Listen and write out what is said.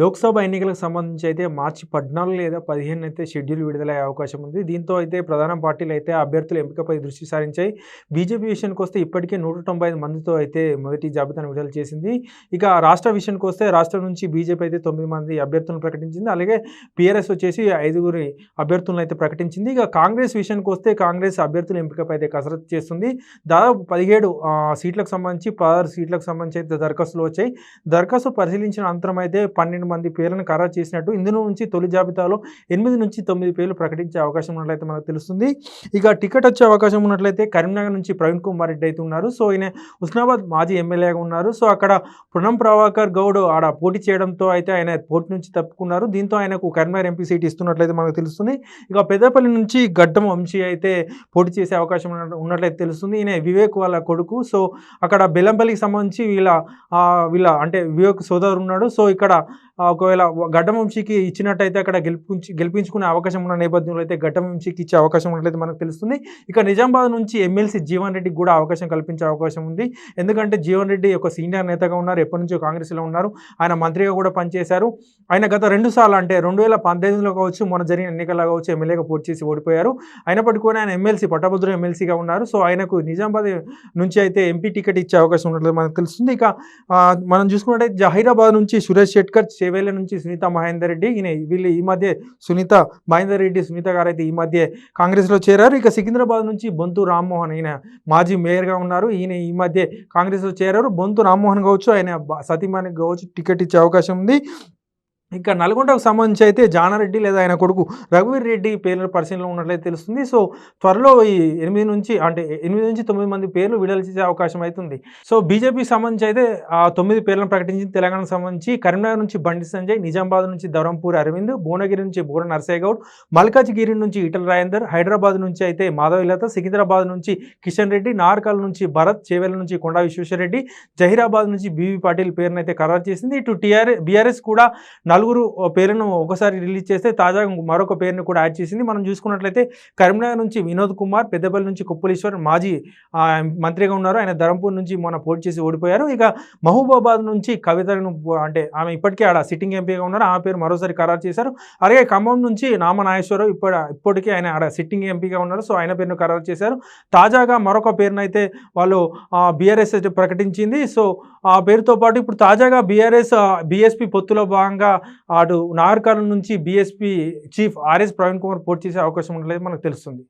లోక్సభ ఎన్నికలకు సంబంధించి అయితే మార్చి పద్నాలుగు లేదా పదిహేను అయితే షెడ్యూల్ విడుదలయ్యే అవకాశం ఉంది. దీంతో అయితే ప్రధాన పార్టీలు అయితే అభ్యర్థుల ఎంపికపై దృష్టి సారించాయి. బీజేపీ విషయానికి వస్తే ఇప్పటికే నూట తొంభై ఐదు మందితో అయితే మొదటి జాబితాను విడుదల చేసింది. ఇక రాష్ట్ర విషయానికి వస్తే రాష్ట్రం నుంచి బీజేపీ అయితే తొమ్మిది మంది అభ్యర్థులను ప్రకటించింది. అలాగే పిఆర్ఎస్ వచ్చేసి ఐదుగురి అభ్యర్థులను అయితే ప్రకటించింది. ఇక కాంగ్రెస్ విషయానికి వస్తే కాంగ్రెస్ అభ్యర్థుల ఎంపికపై అయితే కసరత్తు చేస్తుంది. దాదాపు పదిహేడు సీట్లకు సంబంధించి పదహారు సీట్లకు సంబంధించి అయితే దరఖాస్తులు వచ్చాయి. దరఖాస్తు పరిశీలించిన అనంతరం అయితే పన్నెండు మంది పేర్లను ఖరారు చేసినట్టు ఇందులో నుంచి తొలి జాబితాలో ఎనిమిది నుంచి తొమ్మిది పేర్లు ప్రకటించే అవకాశం ఉన్నట్లయితే మనకు తెలుస్తుంది. ఇక టికెట్ వచ్చే అవకాశం ఉన్నట్లయితే కరీంనగర్ నుంచి ప్రవీణ్ కుమార్ రెడ్డి అయితే ఉన్నారు. సో ఈయన హుస్నాబాద్ మాజీ ఎమ్మెల్యేగా ఉన్నారు. సో అక్కడ పునం ప్రభాకర్ గౌడ్ ఆడ పోటీ చేయడంతో అయితే ఆయన పోటీ నుంచి తప్పుకున్నారు. దీంతో ఆయనకు కరీంనగర్ ఎంపీ సీట్ ఇస్తున్నట్లయితే మనకు తెలుస్తుంది. ఇక పెద్దపల్లి నుంచి గడ్డం వంశీ అయితే పోటీ చేసే అవకాశం ఉన్నట్లయితే తెలుస్తుంది. ఈయన వివేక్ వాళ్ళ కొడుకు. సో అక్కడ బెల్లంపల్లికి సంబంధించి వీళ్ళ వీళ్ళ అంటే వివేక్ సోదరు ఉన్నాడు. సో ఇక్కడ ఒకవేళ ఘటవంశీకి ఇచ్చినట్టయితే అక్కడ గెలిపించి గెలిపించుకునే అవకాశం ఉన్న నేపథ్యంలో అయితే ఘటవంశీకి ఇచ్చే అవకాశం ఉన్నట్లయితే మనకు తెలుస్తుంది. ఇక నిజామాబాద్ నుంచి ఎమ్మెల్సీ జీవన్ రెడ్డికి కూడా అవకాశం కల్పించే అవకాశం ఉంది. ఎందుకంటే జీవన్ రెడ్డి ఒక సీనియర్ నేతగా ఉన్నారు. ఎప్పటి నుంచో కాంగ్రెస్లో ఉన్నారు. ఆయన మంత్రిగా కూడా పనిచేశారు. ఆయన గత రెండు సార్లు అంటే రెండు వేల పంతొమ్మిదిలో కావచ్చు మొన్న జరిగిన ఎన్నికల్లో కావచ్చు ఎమ్మెల్యేగా పోటీ చేసి ఓడిపోయారు. అయినప్పటికీ కూడా ఆయన ఎమ్మెల్సీ పట్టభద్రుడు ఎమ్మెల్సీగా ఉన్నారు. సో ఆయనకు నిజామాబాద్ నుంచి అయితే ఎంపీ టికెట్ ఇచ్చే అవకాశం ఉన్నట్లు మనకు తెలుస్తుంది. ఇక మనం చూసుకున్నట్టయితే జహీరాబాద్ నుంచి సురేష్ షెట్కర్ చేవేళ్ళ నుంచి సునీత మహేందర్ రెడ్డి ఈయన వీళ్ళు ఈ మధ్య సునీత మహేందర్ రెడ్డి సునీత గారు అయితే ఈ మధ్య కాంగ్రెస్లో చేరారు. ఇక సికింద్రాబాద్ నుంచి బొంతు రామ్మోహన్ ఈయన మాజీ మేయర్గా ఉన్నారు. ఈయన ఈ మధ్య కాంగ్రెస్లో చేరారు. బొంతు రామ్మోహన్ కావచ్చు ఆయన బ- సతీమణికి కావచ్చు టికెట్ ఇచ్చే అవకాశం ఉంది. ఇక నల్గొండకు సంబంధించి అయితే జానారెడ్డి లేదా ఆయన కొడుకు రఘువీర్ రెడ్డి పేర్ల పరిశీలనలో ఉన్నట్లయితే తెలుస్తుంది. సో త్వరలో ఈ ఎనిమిది నుంచి అంటే ఎనిమిది నుంచి తొమ్మిది మంది పేర్లు విడుదల చేసే అవకాశం అవుతుంది సో బీజేపీకి సంబంధించి అయితే ఆ తొమ్మిది పేర్లను ప్రకటించింది తెలంగాణకు సంబంధించి కరీంనగర్ నుంచి బండి సంజయ్ నిజామాబాద్ నుంచి ధరంపూర్ అరవింద్ భువనగిరి నుంచి బూర నర్సయ్య గౌడ్ మల్కాజ్గిరి నుంచి ఈటల రాజేందర్ హైదరాబాద్ నుంచి అయితే మాధవిలత సికింద్రాబాద్ నుంచి కిషన్ రెడ్డి నార్కల్ నుంచి భరత్ చేవెల నుంచి కొండా విశ్వేశ్వరరెడ్డి జహీరాబాద్ నుంచి బీవీ పాటిల్ పేరునైతే ఖరారు చేసింది. ఇటు టీఆర్ బీఆర్ఎస్ కూడా నలుగురు పేరును ఒకసారి రిలీజ్ చేస్తే తాజాగా మరొక పేరును కూడా యాడ్ చేసింది. మనం చూసుకున్నట్లయితే కరీంనగర్ నుంచి వినోద్ కుమార్ పెద్దపల్లి నుంచి కుప్పలేశ్వర్ మాజీ మంత్రిగా ఉన్నారు. ఆయన ధరంపూర్ నుంచి మొన్న పోటీ చేసి ఓడిపోయారు. ఇక మహబూబాబాద్ నుంచి కవితను అంటే ఆమె ఇప్పటికే ఆడ సిట్టింగ్ ఎంపీగా ఉన్నారు. ఆ పేరు మరోసారి ఖరారు చేశారు. అలాగే ఖమ్మం నుంచి నామ నాగేశ్వరరావు ఇప్పుడు ఇప్పటికే ఆయన ఆడ సిట్టింగ్ ఎంపీగా ఉన్నారు. సో ఆయన పేరును ఖరారు చేశారు. తాజాగా మరొక పేరునైతే వాళ్ళు బీఆర్ఎస్ ప్రకటించింది. సో ఆ పేరుతో పాటు ఇప్పుడు తాజాగా బీఆర్ఎస్ బీఎస్పీ పొత్తులో భాగంగా అటు నాగర్కర్నూలు నుంచి BSP chief RS Praveen Kumar పోటీ చేసే అవకాశం ఉండలేదు మనకు తెలుస్తుంది.